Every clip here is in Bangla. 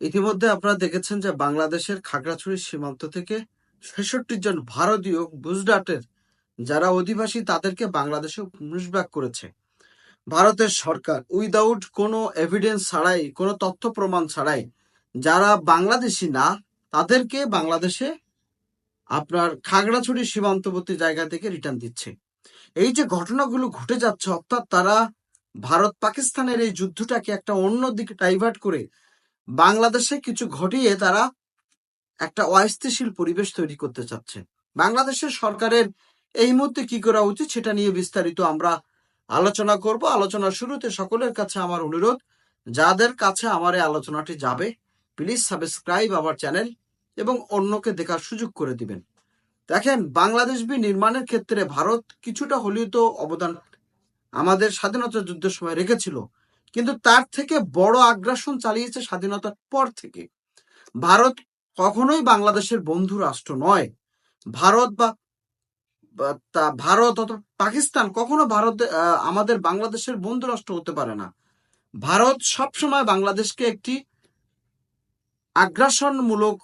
ইতিমধ্যে আপনারা দেখেছেন যে বাংলাদেশের খাগড়াছড়ি সীমান্ত থেকে ছেষট্টি জন ভারতীয় গুজরাটের যারা অধিবাসী, তাদেরকে বাংলাদেশে পুশব্যাক করেছে। ভারতের সরকার উইদাউট কোনো এভিডেন্স ছাড়াই, কোনো তথ্য প্রমাণ ছাড়াই, যারা বাংলাদেশি না, তাদেরকে বাংলাদেশে আপনার খাগড়াছড়ি সীমান্তবর্তী জায়গা থেকে রিটার্ন দিচ্ছে। এই যে ঘটনাগুলো ঘটে যাচ্ছে, অর্থাৎ তারা ভারত পাকিস্তানের এই যুদ্ধটাকে একটা অন্য দিকে ডাইভার্ট করে বাংলাদেশে কিছু ঘটিয়ে তারা একটা অস্থিতিশীল পরিবেশ তৈরি করতে চাচ্ছে। বাংলাদেশের সরকারের এই মুহূর্তে কি করা উচিত সেটা নিয়ে বিস্তারিত আমরা আলোচনা করব। আলোচনার শুরুতে সকলের কাছে আমার অনুরোধ, যাদের কাছে আমার এই আলোচনাটি যাবে, প্লিজ সাবস্ক্রাইব আমার চ্যানেল এবং অন্যকে দেখার সুযোগ করে দিবেন। দেখেন, বাংলাদেশ বি নির্মাণের ক্ষেত্রে ভারত কিছুটা হলেও তো অবদান আমাদের স্বাধীনতা যুদ্ধের সময় রেখেছিল। কিন্তু তার থেকে বড় আগ্রাসন চালিয়েছে স্বাধীনতার পর থেকে। ভারত কখনোই বাংলাদেশের বন্ধু রাষ্ট্র নয়। ভারত বা ভারত অথবা পাকিস্তান কখনো ভারত আমাদের বাংলাদেশের বন্ধু রাষ্ট্র হতে পারে না। ভারত সবসময় বাংলাদেশকে একটি আগ্রাসনমূলক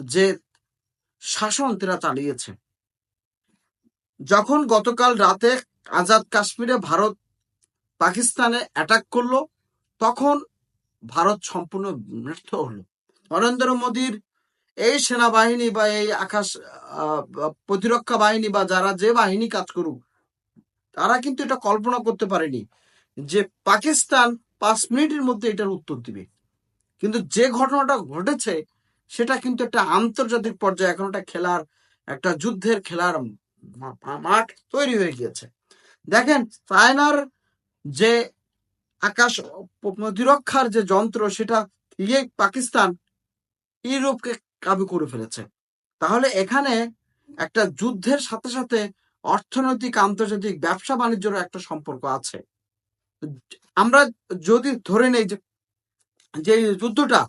যে শাসন তারা চালিয়েছে। যখন গতকাল রাতে আজাদ কাশ্মীরে ভারত পাকিস্তানে অ্যাটাক করল, তখন ভারত সম্পূর্ণ ব্যর্থ হলো। নরেন্দ্র মোদীর এই সেনাবাহিনী বা এই আকাশ প্রতিরক্ষা বাহিনী বা যারা যে বাহিনী কাজ করুক, তারা কিন্তু এটা কল্পনা করতে পারেনি যে পাকিস্তান পাঁচ মিনিটের মধ্যে এটার উত্তর দিবে। কিন্তু যে ঘটনাটা ঘটেছে, সেটা কিন্তু একটা আন্তর্জাতিক পর্যায়ে এখন একটা খেলার, একটা যুদ্ধের খেলার মাঠ তৈরি হয়ে গিয়েছে। দেখেন, চায়নার যে আকাশ প্রতিরক্ষার যে যন্ত্র, সেটা দিয়ে পাকিস্তান ইউরোপকে কাবু করে ফেলেছে। তাহলে এখানে একটা যুদ্ধের সাথে সাথে অর্থনৈতিক, আন্তর্জাতিক, ব্যবসা বাণিজ্যের একটা সম্পর্ক আছে। আমরা যদি ধরে নেই যে যুদ্ধটা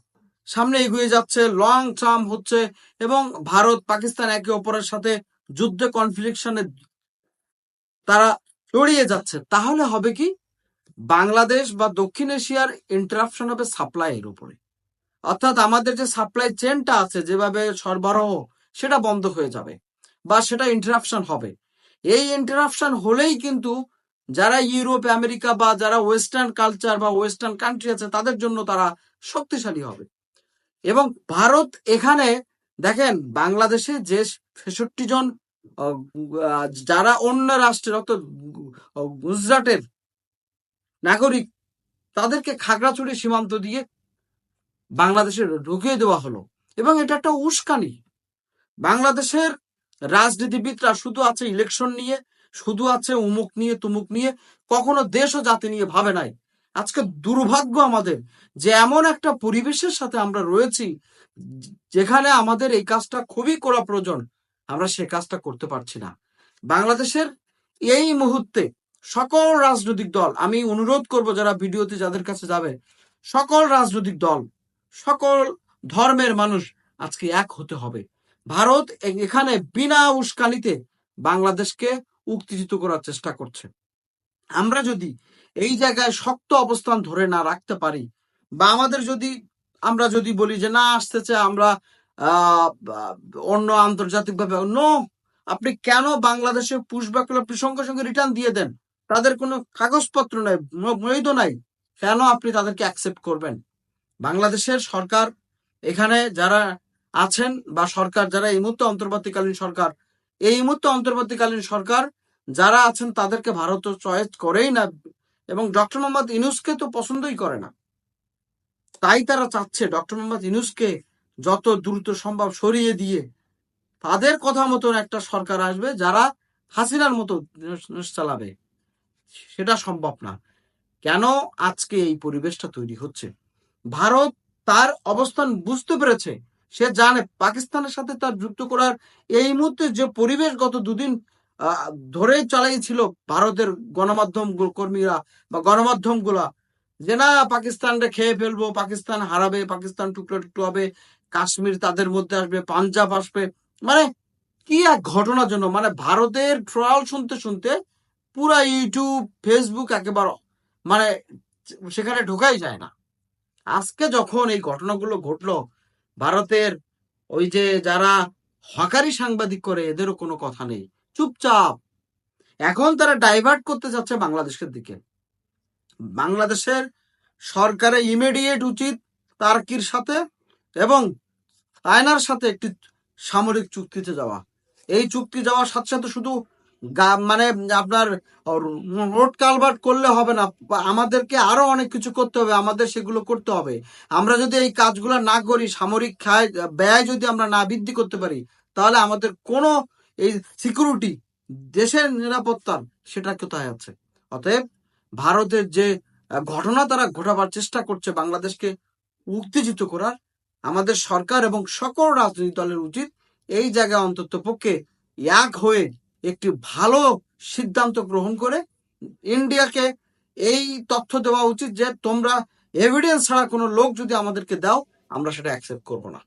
সামনে এগিয়ে যাচ্ছে, লং টার্ম হচ্ছে এবং ভারত, পাকিস্তান একে অপরের সাথে যুদ্ধে কনফ্লিকশনে তারা জড়িয়ে যাচ্ছে, তাহলে হবে কি? বাংলাদেশ বা দক্ষিণ এশিয়ার ইন্টারাপশন হবে সাপ্লাই এর উপরে। অর্থাৎ আমাদের যে সাপ্লাই চেনটা আছে, যেভাবে সরবরাহ, সেটা বন্ধ হয়ে যাবে বা সেটা ইন্টারাপশন হবে। এই ইন্টারাপশন হলেই কিন্তু যারা ইউরোপ, আমেরিকা বা যারা ওয়েস্টার্ন কালচার বা ওয়েস্টার্ন কান্ট্রি আছে, তাদের জন্য তারা শক্তিশালী হবে। এবং ভারত এখানে, দেখেন, বাংলাদেশে যে ছেষট্টি জন যারা অন্য রাষ্ট্রের, অর্থাৎ গুজরাটের নাগরিক তাদেরকে খাগড়াছড়ি সীমান্ত দিয়ে বাংলাদেশে ঢুকিয়ে দেওয়া হলো। এবং এটা একটা উস্কানি। বাংলাদেশের রাজনীতিবিদরা শুধু আছে ইলেকশন নিয়ে, শুধু আছে উমুক নিয়ে, তুমুক নিয়ে, কখনো দেশ ও জাতি নিয়ে ভাবে নাই। আজকে দুর্ভাগ্য আমাদের যে এমন একটা পরিবেশের সাথে আমরা রয়েছি, যেখানে আমাদের এই কাজটা খুবই করা প্রয়োজন আমরা সে কাজটা করতে পারছি না। বাংলাদেশের এই মুহূর্তে সকল রাজনৈতিক দল, আমি অনুরোধ করব যারা ভিডিওতে যাদের কাছে যাবে, সকল রাজনৈতিক দল, সকল ধর্মের মানুষ আজকে এক হতে হবে। ভারত এখানে বিনা উস্কানিতে বাংলাদেশকে উত্তেজিত করার চেষ্টা করছে। আমরা যদি এই জায়গায় শক্ত অবস্থান ধরে না রাখতে পারি, বা আমাদের যদি, আমরা যদি বলি যে না, আসতেছে আমরা অন্য আন্তর্জাতিক ভাবে নো, আপনি কেন বাংলাদেশে করলে আপনি সঙ্গে সঙ্গে রিটার্ন দিয়ে দেন? তাদের কোনো কাগজপত্র নাই বৈধ নাই। কেন আপনি তাদেরকে অ্যাকসেপ্ট করবেন? বাংলাদেশের সরকার এখানে যারা আছেন বা সরকার যারা এই মুহূর্তে অন্তর্বর্তীকালীন সরকার, এই মুহূর্তে অন্তর্বর্তীকালীন সরকার যারা আছেন তাদেরকে ভারত চয়েস করেই না এবং ডক্টর মোহাম্মদ ইনুসকে তো পছন্দই করে না। তাই তারা চাচ্ছে ডক্টর মোহাম্মদ ইনুসকে যত দ্রুত সম্ভব সরিয়ে দিয়ে তাদের কথা মতন একটা সরকার আসবে যারা হাসিনার মতো চালাবে। সেটা সম্ভব না। কেন আজকে এই পরিবেশটা তৈরি হচ্ছে? ভারত তার অবস্থান বুঝতে পেরেছে। সে জানে পাকিস্তানের সাথে তার যুক্ত করার এই মুহূর্তে যে পরিবেশ গত দুদিন ধরে চালাইছিল ভারতের গণমাধ্যম কর্মীরা বা গণমাধ্যমগুলা যে না, পাকিস্তানকে খেয়ে ফেলব, পাকিস্তান হারাবে, পাকিস্তান টুকরো টুকরো হবে, কাশ্মীর তাদের মধ্যে আসবে, পাঞ্জাব আসবে। মানে কি এক ঘটনার জন্য? মানে ভারতের ট্রয়াল শুনতে শুনতে পুরা ইউটিউব ফেসবুক একেবারে মানে সেখানে ঢোকাই যায় না। আজকে যখন এই ঘটনাগুলো ঘটলো, ভারতের ওই যে যারা হকারি সাংবাদিক করে, এদেরও কোনো কথা নেই। চুপচাপ। এখন তারা ডাইভার্ট করতে যাচ্ছে বাংলাদেশের দিকে। বাংলাদেশের সরকারের ইমিডিয়েট উচিত তার্কির সাথে এবং আয়নার সাথে একটি সামরিক চুক্তিতে যাওয়া। এই চুক্তি যাওয়ার সাথে সাথে শুধু মানে আপনার রোড কালভার্ট করলে হবে না। আমাদেরকে আরও অনেক কিছু করতে হবে, আমাদের সেগুলো করতে হবে। আমরা যদি এই কাজগুলো না করি, সামরিক খায়, ব্যয় যদি আমরা না বৃদ্ধি করতে পারি, তাহলে আমাদের কোনো এই সিকিউরিটি, দেশের নিরাপত্তার, সেটা কোথায় আছে? অতএব ভারতের যে ঘটনা তারা ঘটাবার চেষ্টা করছে বাংলাদেশকে উত্তেজিত করার, আমাদের সরকার এবং সকল রাজনৈতিক দলের উচিত এই জায়গায় অন্তত পক্ষে এক হয়ে একটি ভালো সিদ্ধান্ত গ্রহণ করে ইন্ডিয়াকে এই তথ্য দেওয়া উচিত যে তোমরা এভিডেন্স ছাড়া কোনো লোক যদি আমাদেরকে দাও, আমরা সেটা অ্যাকসেপ্ট করব না।